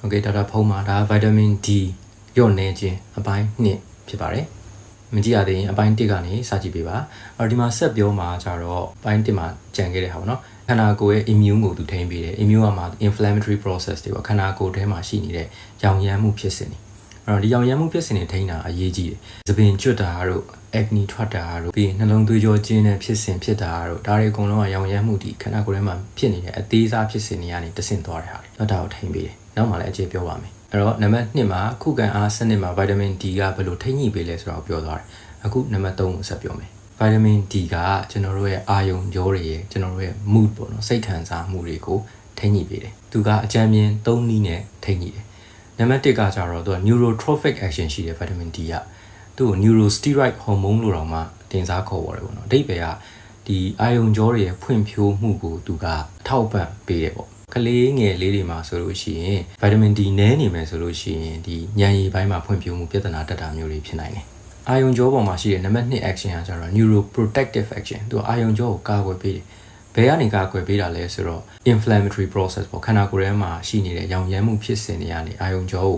โอเคဒေါက်တာဖုံးပါဒါဗီတာမင် D လျော့နေခြင်းအပိုင်း2ဖြစ်ပါတယ်မကြည့်ရသေးရင်အပိုင်း1ကနေစကြည့်ပေးပါအဲ့တော့ဒီမှာဆက်ပြောမှာကြတော့အပိုင်း1မှာကြံခဲ့တဲ့ဟာပေါ့နော်ခန္ဓာကိုယ်ရဲ့ immune ကိုသူထိန်းပေးတယ် immune ကမှာ inflammatory process တွေပေါ့ခန္ဓာကိုယ်ထဲမှာရှိနေတဲ့ရောင်ရမ်းမှုဖြစ်စဉ်တွေ အဲ့တော့ဒီရောင်ရမ်းမှုဖြစ်စဉ်တွေထိန်းတာအရေးကြီးတယ်သပင်ကျွတ်တာတို့ acne ထွက်တာတို့ပြီးရင်နှလုံးသွေးကြောကျဉ်းတဲ့ဖြစ်စဉ်ဖြစ်တာတို့ဒါတွေအကုန်လုံးကရောင်ရမ်းမှုဒီခန္ဓာကိုယ်ထဲမှာဖြစ်နေတဲ့အသေးစားဖြစ်စဉ်တွေကနေတဆင့်သွားတဲ့ဟာတွေတော့ဒါကိုထိန်းပေးတယ်နောက်မှလည်းအခြေပြောပါမယ်အဲ့တော့နံပါတ်2မှာခုခံအားစနစ်မှာဗီတာမင် D ကဘယ်လိုထိန်းညှိပေးလဲဆိုတာကိုပြောသွားတယ်အခုနံပါတ်3ကိုဆက်ပြောမယ်ဗီတာမင် D ကကျွန်တော်တို့ရဲ့အာယုံကြောတွေရဲ့ကျွန်တော်တို့ရဲ့ mood ပေါ့နော်စိတ်ခံစားမှုတွေကိုထိန်းညှိပေးတယ်သူကအကြံဉာဏ်3နည်းနဲ့ထိန်းညှိတယ် နံပါတ်1ကကြတော့သူက neurotrophic action ရှိတယ်ဗီတာမင် D ကသူ့ကို neurosteroid hormone လို့တောင်မှတင်စားခေါ်ပါတယ်ပေါ့နော်အဓိပ္ပာယ်ကဒီအာယုံကြောတွေရဲ့ဖွံ့ဖြိုးမှုကိုသူကအထောက်ပံ့ပေးတယ်ပေါ့ကလေးငယ်လေးတွေမှာဆိုလို့ရှိရင်ဗီတာမင် D နည်းနေမယ်ဆိုလို့ရှိရင်ဒီဉာဏ်ရည်ပိုင်းမှာဖွံ့ဖြိုးမှုပြဿနာတက်တာမျိုးတွေဖြစ်နိုင်တယ်။အာယုံကြောပေါ်မှာရှိတဲ့နံပါတ်2 action ကကျတော့ neuroprotective action သူအာယုံကြောကိုကာကွယ်ပေးတယ်။ ဘယ်ကနေကာကွယ်ပေးတာလဲဆိုတော့ inflammatory process ပေါ့ခန္ဓာကိုယ်ထဲမှာရှိနေတဲ့ရောင်ရမ်းမှုဖြစ်စဉ်တွေကနေအာယုံကြောကို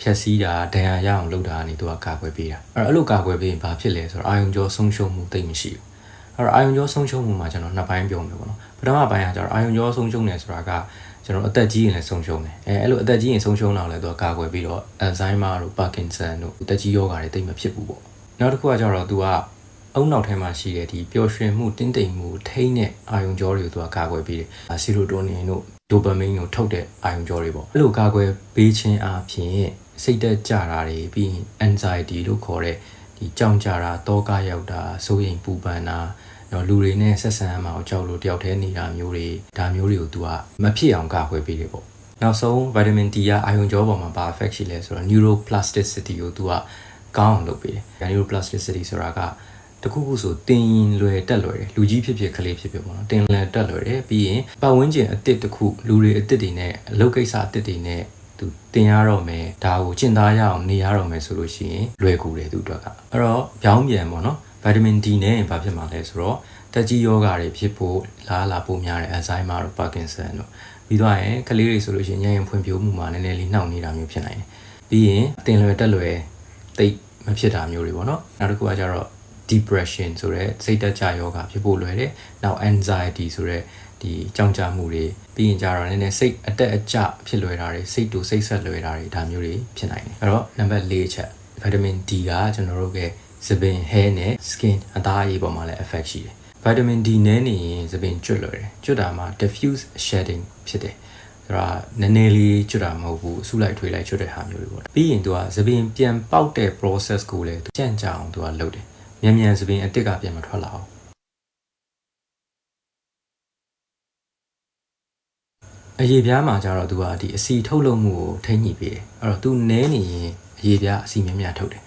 ဖြက်စီးတာဒဏ်ရာရအောင်လုပ်တာကနေသူကကာကွယ်ပေးတာ။အဲ့တော့အဲ့လိုကာကွယ်ပေးရင်ဘာဖြစ်လဲဆိုတော့အာယုံကြောဆုံးရှုံးမှုသိမ့်မရှိဘူး။အဲ့တော့အာယုံကြောဆုံးရှုံးမှုမှာကျွန်တော်နှစ်ပိုင်းပြောမယ်ပေါ့နော်။ပထမပိုင်းကကျတော့အာယုံကြောဆုံးရှုံးတယ်ဆိုတာကကျွန်တော်အသက်ကြီးရင်လည်းဆုံးရှုံးတယ်အဲအဲ့လိုအသက်ကြီးရင်ဆုံးရှုံးတော့လည်းသူကကာကွယ်ပြီးတော့ Alzheimer တို့ Parkinson တို့အသက်ကြီးရောဂါတွေတိတ်မဖြစ်ဘူးပေါ့နောက်တစ်ခုကကျတော့သူက အုံနောက်ထဲမှာရှိတဲ့ဒီပျော်ရွှင်မှုတင်းတိမ်မှုထိန်းတဲ့အာယုံကြောတွေကိုသူကကာကွယ်ပေးတယ်ဆီရိုတိုနင်တို့ဒိုပါမင်းတို့ထုတ်တဲ့အာယုံကြောတွေပေါ့အဲ့လိုကာကွယ်ပေးခြင်းအပြင်စိတ်သက်ကြတာတွေပြီးရင် anxiety လို့ခေါ်တဲ့ဒီကြောင်ကြတာတောကရောက်တာစိုးရိမ်ပူပန်တာနော်လူတွေနဲ့ဆက်ဆံရမှာကိုကြောက်လို့တယောက်တည်းနေတာမျိုးတွေဒါမျိုးတွေကို तू ကမဖြစ်အောင်ကာကွယ်ပေးတယ်ပေါ့နောက်ဆုံး vitamin D ကအာယုံကြောပေါ်မှာဘာ effect ရှိလဲဆိုတော့ neuroplasticity ကို तू ကကောင်းအောင်လုပ်ပေးတယ် neuroplasticity ဆိုတာက တခုခုဆိုတင်ရင်လွယ်တက်လွယ်တယ်လူကြီးဖြစ်ဖြစ်ကလေးဖြစ်ဖြစ်ပေါ့နော်တင်လွယ်တက်လွယ်တယ်ပြီးရင်ပတ်ဝန်းကျင်အစ်စ်တစ်ခုလူတွေအစ်စ်တွေနဲ့အလုပ်ကိစ္စအစ်စ်တွေနဲ့သူတင်ရတော့မယ်ဒါကိုကျင့်သားရအောင်နေရတော့မယ်ဆိုလို့ရှိရင်လွယ်ကူတယ်သူတို့ကအဲ့တော့ပြောင်းပြန်ပေါ့နော်ဗီတာမင် D နဲ့ဘာဖြစ်မှာလဲဆိုတော့တက်ကြီးယောဂါတွေဖြစ်ဖို့လားလာပိုများတဲ့ Alzheimer တို့ Parkinson တို့ပြီးတော့ရင်ကလေးတွေဆိုလို့ရှိရင်ဉာဏ်ရင်ဖွံ့ဖြိုးမှုမှာနည်းနည်းလေးနှောင့်နေတာမျိုးဖြစ်နိုင်တယ်ပြီးရင်အတင်လွယ်တက်လွယ်တိတ်မဖြစ်တာမျိုးတွေပေါ့နော်နောက်တစ်ခုကကျတော့ depression ဆိုတဲ့စိတ်တက်ကြယောဂါဖြစ်ဖို့လွယ်တယ်နောက် anxiety ဆိုတဲ့ဒီကြောင်ကြမှုတွေပြီးရင်ကြတော့နည်းနည်းစိတ်အတက်အကျဖြစ်လွယ်တာတွေစိတ်တူစိတ်ဆက်လွယ်တာတွေဒါမျိုးတွေဖြစ်နိုင်တယ်အဲ့တော့နံပါတ်၄ချက် vitamin D ကကျွန်တော်တို့ရဲ့သပင် hair နဲ့ skin အသားအရည်ပေါ်မှာလည်း effect ရှိတယ်။ vitamin D နည်းနေရင်သပင်ကျွတ်လွယ်တယ်။ကျွတ်တာမှာ diffuse shedding ဖြစ်တယ်။ဒါကနည်းနည်းလေးကျွတ်တာမဟုတ်ဘူး။ဆူလိုက်ထွေးလိုက်ကျွတ်တဲ့ဟာမျိုးတွေပေါ့။ပြီးရင်သူကသပင်ပြန်ပေါက်တဲ့ process ကိုလည်းကြံ့ကြအောင်သူကလုပ်တယ်။ မြန်မြန်သပင်အစ်စ်ကပြန်မထွက်လာအောင်အရေပြားမှာကျတော့သူကဒီအစီထုတ်လုပ်မှုကိုထိန်းညှိပေးတယ်အဲ့တော့သူနဲနေရင်အရေပြားအစီများများထုတ်တယ်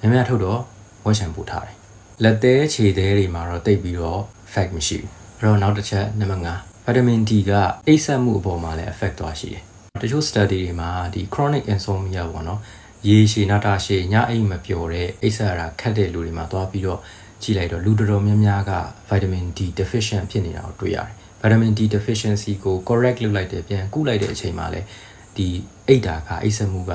များများထုတ်တော့ဝက်ရှံပို့ထားတယ်လက်သေးခြေသေးတွေမှာတော့တိတ်ပြီးတော့ fact မရှိဘူးအဲ့တော့နောက်တစ်ချက်နံပါတ်5 vitamin D ကအိပ်စက်မှုအပေါ်မှာလည်း effect သွားရှိတယ်တချို့ study တွေမှာဒီ chronic insomnia ပေါ့နော် ရေရှည်နာတာရှည်ညအိပ်မပျော်တဲ့အိပ်စက်ရတာခက်တဲ့လူတွေမှာသွားပြီးတော့ကြည့်လိုက်တော့လူတော်တော်များများက vitamin D deficient ဖြစ်နေတာကိုတွေ့ရတယ် vitamin D deficiency ကို correct လုပ်လိုက်တယ်ပြန်ကုလိုက်တဲ့အချိန်မှာလည်းဒီအိတ်တာကအိပ်စက်မှုက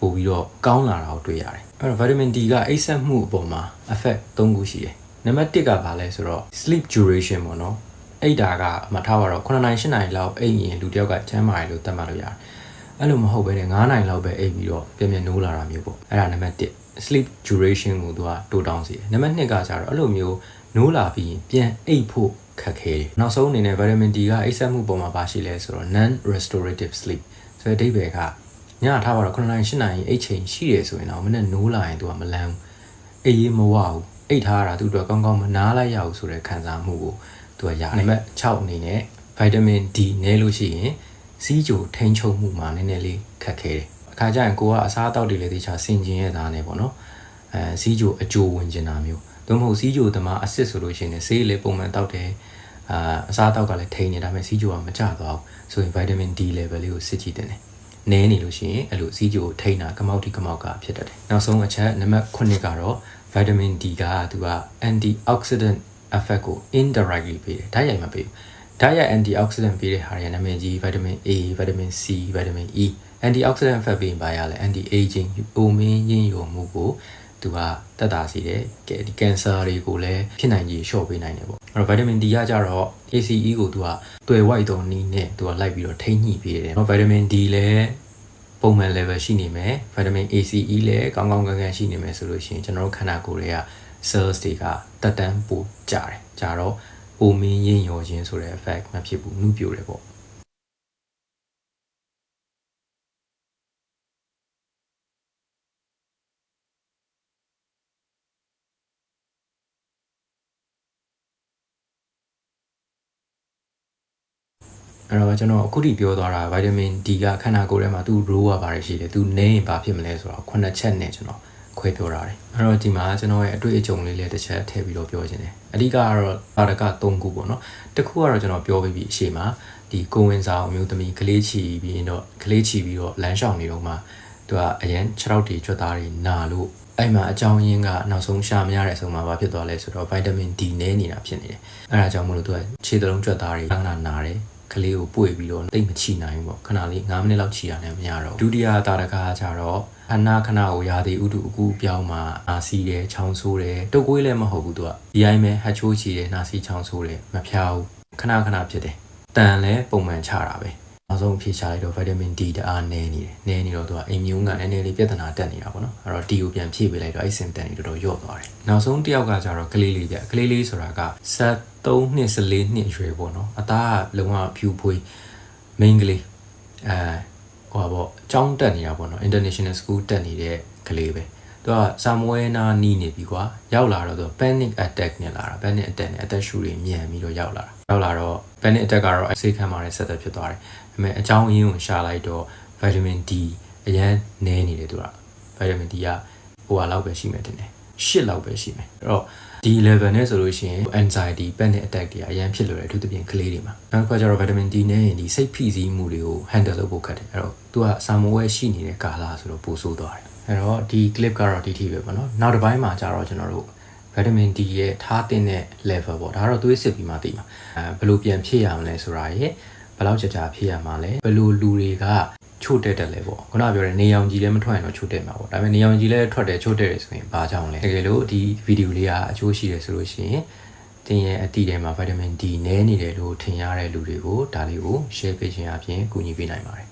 ပို့ပြီးတော့ကောင်းလာတာကိုတွေ့ရတယ်အဲ့တော့ vitamin D ကအိပ်စက်မှုအပေါ်မှာ effect ၃ခုရှိတယ်နံပါတ်1ကဘာလဲဆိုတော့ sleep duration ပေါ့နော်အိတ်တာကမထားပါတော့9နိုင်10နိုင်လောက်အိတ်ရင်လူတယောက်ကချမ်းမာတယ်လို့သတ်မှတ်လို့ရတယ် အဲ့လိုမဟုတ်ဘဲနဲ့9နိုင်လောက်ပဲအိတ်ပြီးတော့ပြန်ပြန်နိုးလာတာမျိုးပေါ့အဲ့ဒါနံပါတ်1 sleep duration ကိုသူကတိုးတောင်းစေတယ်နံပါတ်2ကကျတော့အဲ့လိုမျိုးနိုးလာပြီးပြန်အိတ်ဖို့ခက်ခဲတယ်နောက်ဆုံးအနေနဲ့ vitamin D ကအိပ်စက်မှုပေါ်မှာပါရှိလဲဆိုတော့ non restorative sleep ဆိုတဲ့အဓိပ္ပာယ်ကညထားပါတော့9နိုင်10နိုင်အိတ်ချိန်ရှိတယ်ဆိုရင်တော့မနေ့နိုးလာရင်သူကမလန်းဘူးအိပ်ရေးမဝဘူးအိတ်ထားတာသူတို့ကောင်းကောင်းမနားလိုက်ရဘူးဆိုတဲ့ခံစားမှုကိုသူကရနံပါတ်6အနေနဲ့ vitamin D နည်းလို့ရှိရင် စီးကြိုထိန်းချုပ်မှုမှာနည်းနည်းလေးခက်ခဲတယ်အခါကျရင်ကိုကအစားအသောက်တွေလည်းတခြားဆင်ကျင်ရတာနဲ့ပေါ့နော်အဲစီးကြိုအကြိုဝင်ကျင်တာမျိုးသို့မဟုတ်စီးကြိုသမားအစ်စ်ဆိုလို့ရှိရင်ဆေးလေးပုံမှန်တောက်တယ်အာအစားအသောက်ကလည်းထိန်းနေဒါပေမဲ့စီးကြိုကမကျသွားဘူးဆိုရင် vitamin D level လေးကိုစစ်ကြည့်တယ်နည်းနေလို့ရှိရင်အဲ့လိုစီးကြိုထိန်းတာကမောက်တီကမောက်ကဖြစ်တတ်တယ်နောက်ဆုံးအချက်နံပါတ်9ကတော့ vitamin D ကသူက antioxidant effect ကို indirectly ပေးတယ်ဓာတ်ရိုက်မပေးဘူး ဓာတ်ရိုက် antioxidant ပေးတဲ့ဟာတွေကနာမည်ကြီး vitamin A vitamin C vitamin E antioxidant ဖက်ပေးရင်ပါရလဲ anti aging အိုမင်းရင်းရုံမှုကိုသူကတက်တာစီတယ်ကဲဒီ cancer တွေကိုလည်းဖြစ်နိုင်ကြီးလျှော့ပေးနိုင်တယ်ပေါ့အဲ့တော့ vitamin D ကကြတော့ ACE ကိုသူကတွေ့ဝိုက်တော်နီးနဲ့သူကလိုက်ပြီးတော့ထိန်းညှိပေးတယ်နော် vitamin D လည်းပုံမှန် level ရှိနေမယ် vitamin ACE လည်းကောင်းကောင်းကန်ကန်ရှိနေမယ်ဆိုလို့ရှိရင်ကျွန်တော်တို့ခန္ဓာကိုယ်တွေက cells တွေကတက်တန်းပို့ကြတယ်ကြတော့ အိုမင်းရင်းရောခြင်းဆိုတဲ့ effect မဖြစ်ဘူးနုပြိုတယ်ပေါ့အဲ့တော့ကျွန်တော်အခုထိပြောသွားတာဗိုက်တာမင် D ကခန္ဓာကိုယ်ထဲမှာသူ့ role ကပါတယ်ရှိတယ်သူနည်းရင်ဘာဖြစ်မလဲဆိုတော့ခုနှစ်ချက်နဲ့ကျွန်တော် ခွဲပြောထားတယ်အဲ့တော့ဒီမှာကျွန်တော်ရဲ့အတွေ့အကြုံလေးလည်းတစ်ချက်ထည့်ပြီးတော့ပြောခြင်းတယ်အဓိကကတော့ပါရက3ခုပေါ့နော်တစ်ခုကတော့ကျွန်တော်ပြောပြီးပြီအရှိမဒီကိုဝင်စာအမျိုးသမီးကလေးချီပြီးရင်တော့ကလေးချီပြီးတော့လမ်းလျှောက်နေတော့မှသူကအရန်6ရောက်တွေကြွက်သားတွေနာလို့အဲ့မှာအကြောင်းရင်းကနောက်ဆုံးရှာမရတဲ့အဆုံးမှာဘာဖြစ်သွားလဲဆိုတော့ဗိုက်တာမင် D နည်းနေတာဖြစ်နေတယ်အဲ့ဒါကြောင့်မလို့သူကခြေသလုံးကြွက်သားတွေနာနာတယ် ကလေးကိုပွေပြီးတော့တိတ်မချီနိုင်ဘူးပေါ့ခဏလေး9မိနစ်လောက်ချီရနိုင်မရတော့ဘူးဒုတိယတာရကကြတော့ခဏခဏကိုရာသီဥတုအကူပြောင်းမှာအာစီတယ်ချောင်းဆိုးတယ်တုတ်ကွေးလည်းမဟုတ်ဘူးသူကဒီအိုင်းပဲဟတ်ချိုးချီတယ်နာစီချောင်းဆိုးတယ်မဖြားဘူးခဏခဏဖြစ်တယ်တန်လည်းပုံမှန်ချတာပဲ နောက်ဆုံးဖြေချလိုက်တော့ vitamin D တအားနည်းနေတယ်နည်းနေတော့သူကအိမ်မျိုးကနည်းနည်းလေးပြဿနာတက်နေတာပေါ့နော်အဲ့တော့ D ကိုပြန်ဖြည့်ပေးလိုက်တော့အဲ့ symptom တွေတော်တော်လျော့သွားတယ်နောက်ဆုံးတစ်ယောက်ကကြတော့ကလေးလေးပြကလေးလေးဆိုတာက73နှစ်14နှစ်အရွယ်ပေါ့နော်အသားကလုံးဝဖြူဖွေး main ကလေးအဲဟိုပါပေါ့ကျောင်းတက်နေတာပေါ့နော် international school တက်နေတဲ့ကလေးပဲ သူကဆာမွေးနာနီးနေပြီကွာရောက်လာတော့သူ panic attack နဲ့လာတာ panic attack နဲ့အသက်ရှူတွေမြန်ပြီးတော့ရောက်လာတာရောက်လာတော့ panic attack ကတော့အစိခံမှာဆက်သက်ဖြစ်သွားတယ်ဒါပေမဲ့အကြောင်းရင်းကိုရှာလိုက်တော့ vitamin D အရန်နည်းနေတယ်သူက vitamin D ကဟိုဟာလောက်ပဲရှိမယ်တင်တယ်ရှစ်လောက်ပဲရှိမယ်အဲ့တော့ဒီ level နဲ့ဆိုလို့ရှိရင် anxiety panic attack တွေအရင်ဖြစ်လို့ရအထူးသဖြင့်ကလေးတွေမှာနောက်တစ်ခါကျတော့ vitamin D နဲ့ဒီစိတ်ဖိစီးမှုတွေကို handle လုပ်ဖို့ခက်တယ်အဲ့တော့သူကစာမိုးဝဲရှိနေတဲ့ကာလဆိုတော့ပိုဆိုးသွားတယ် အဲ့တော့ဒီ clip ကတော့ဒီထိပဲပေါ့နော်နောက်တစ်ပိုင်းမှာကျတော့ကျွန်တော်တို့ vitamin D ရဲ့ထားတင်တဲ့ level ပေါ့ဒါကတော့သွေးစစ်ပြီးမှသိမှာအဲဘယ်လိုပြန်ဖြည့်ရမလဲဆိုတာရဲ့ဘယ်လောက်ကြာကြာဖြည့်ရမှာလဲဘယ်လိုလူတွေကချို့တက်တယ်လဲပေါ့ခုနပြောတဲ့နေရောင်ကြီးလည်းမထွက်ရင်တော့ချို့တက်မှာပေါ့ဒါပေမဲ့နေရောင်ကြီးလည်းထွက်တယ်ချို့တက်တယ်ဆိုရင်ဘာကြောင့်လဲတကယ်လို့ဒီဗီဒီယိုလေးကအကျိုးရှိတယ်ဆိုလို့ရှိရင်တင်ရဲ့အတိထဲမှာ vitamin D နည်းနေတယ်လို့ထင်ရတဲ့လူတွေကိုဒါလေးကို share ပေးခြင်းအပြင်ကူညီပေးနိုင်ပါတယ်